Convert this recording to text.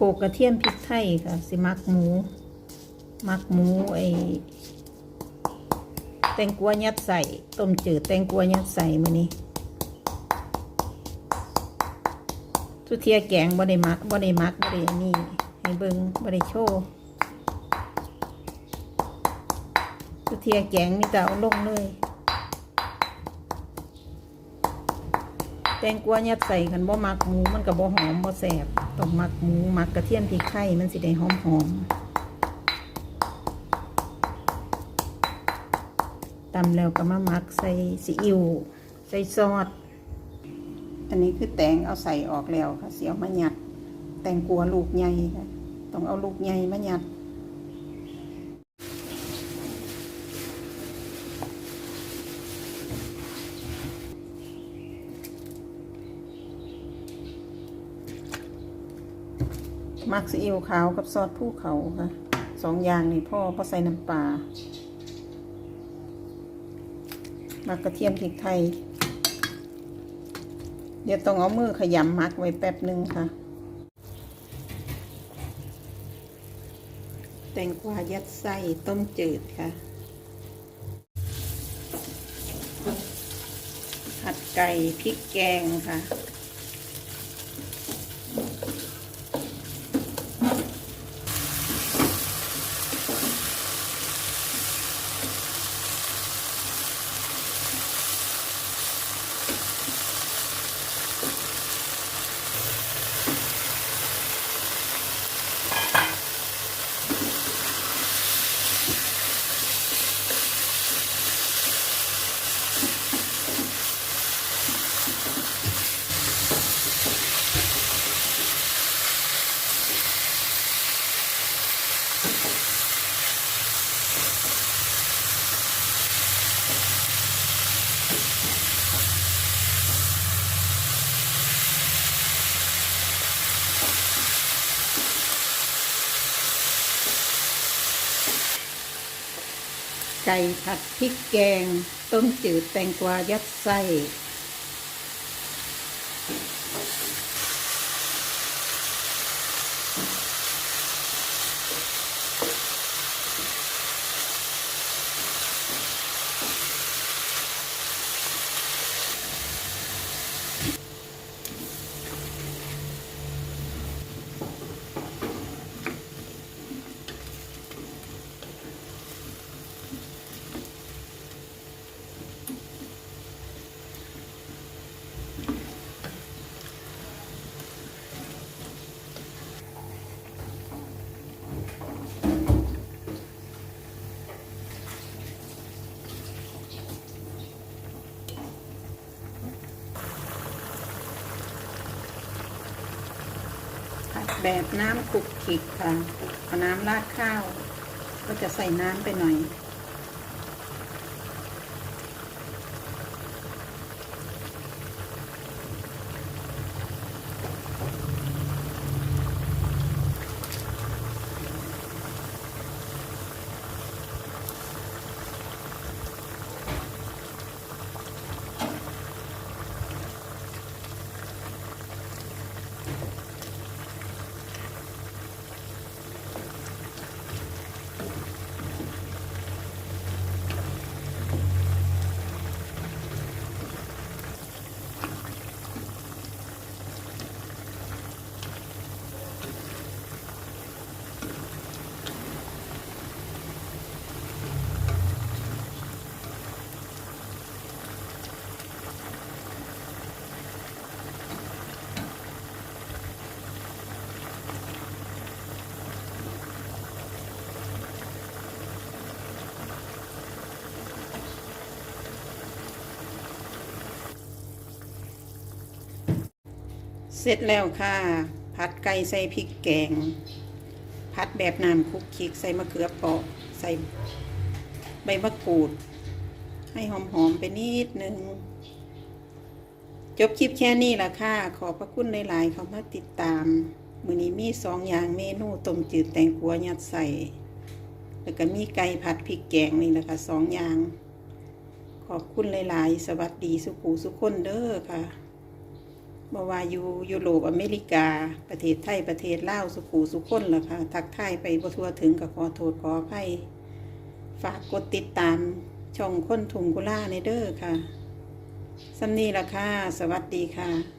โขกกระเทียมพริกไทยค่ะ สิมักหมูมักหมูไอแตงกวายัดใส่ต้มจืดแตงกวายัดใส่มือนี้ทุเทียแกงบ่ได้มักบ่ได้มักบ่ได้นี่ให้เบิ่งบ่ได้โชว์ทุเทียแกงนี่แต่เอาลงเลย แตงกวายัดใส่กันบ่มักหมูมันก็บ่หอมบ่แซ่บต้องมักหมูมักกระเทียมพริกไทยมันสิได้หอมหอมตำแล้วก็มามักใส่ซีอิ๊วใส่ซอสอันนี้คือแตงเอาใส่ออกแล้วค่ะเสียวมายัด แตงกวาลูกใหญ่ค่ะต้องเอาลูกใหญ่มายัด มักซีอิ๊วขาวกับซอสภูเขาค่ะสองอย่างนี่พ่อพ่อใส่น้ำปลามักกระเทียมพริกไทย เดี๋ยวต้องเอามือขยำมักไว้แป๊บหนึ่งค่ะ แตงกวายัดไส้ต้มจืดค่ะ ผัดไก่พริกแกงค่ะ ไก่ผัดพริกแกง ต้มจืดแตงกวายัดไส้ แบบน้ำคลุกคลิกค่ะเอาน้ำราดข้าว ก็จะใส่น้ำไปหน่อย เสร็จแล้วค่ะ ผัดไก่ใส่พริกแกง ผัดแบบน้ำคลุกคลิกใส่มะเขือเปราะใส่ใบมะกรูด ให้หอมๆไปนิดนึง จบคลิปแค่นี้ละค่ะ ขอบพระคุณหลายๆเขามาติดตาม มือนี้มีสองอย่างเมนูต้มจืดแตงกวยัดใส่ แล้วก็มีไก่ผัดพริกแกงนี่แหละค่ะสองอย่าง ขอบคุณหลายๆ สวัสดีสุขูสุขคนเด้อค่ะ บาว่าอยู่ยุโรปอเมริกา ประเทศไทยประเทศลาวสุขูสุคนล่ะค่ะ ทักทายไปบ่ทัวถึงกับขอโทษขออภัยฝากกดติดตามช่องค้นถุงกุล่าในเด้อค่ะสำนีละค่ะ สวัสดีค่ะ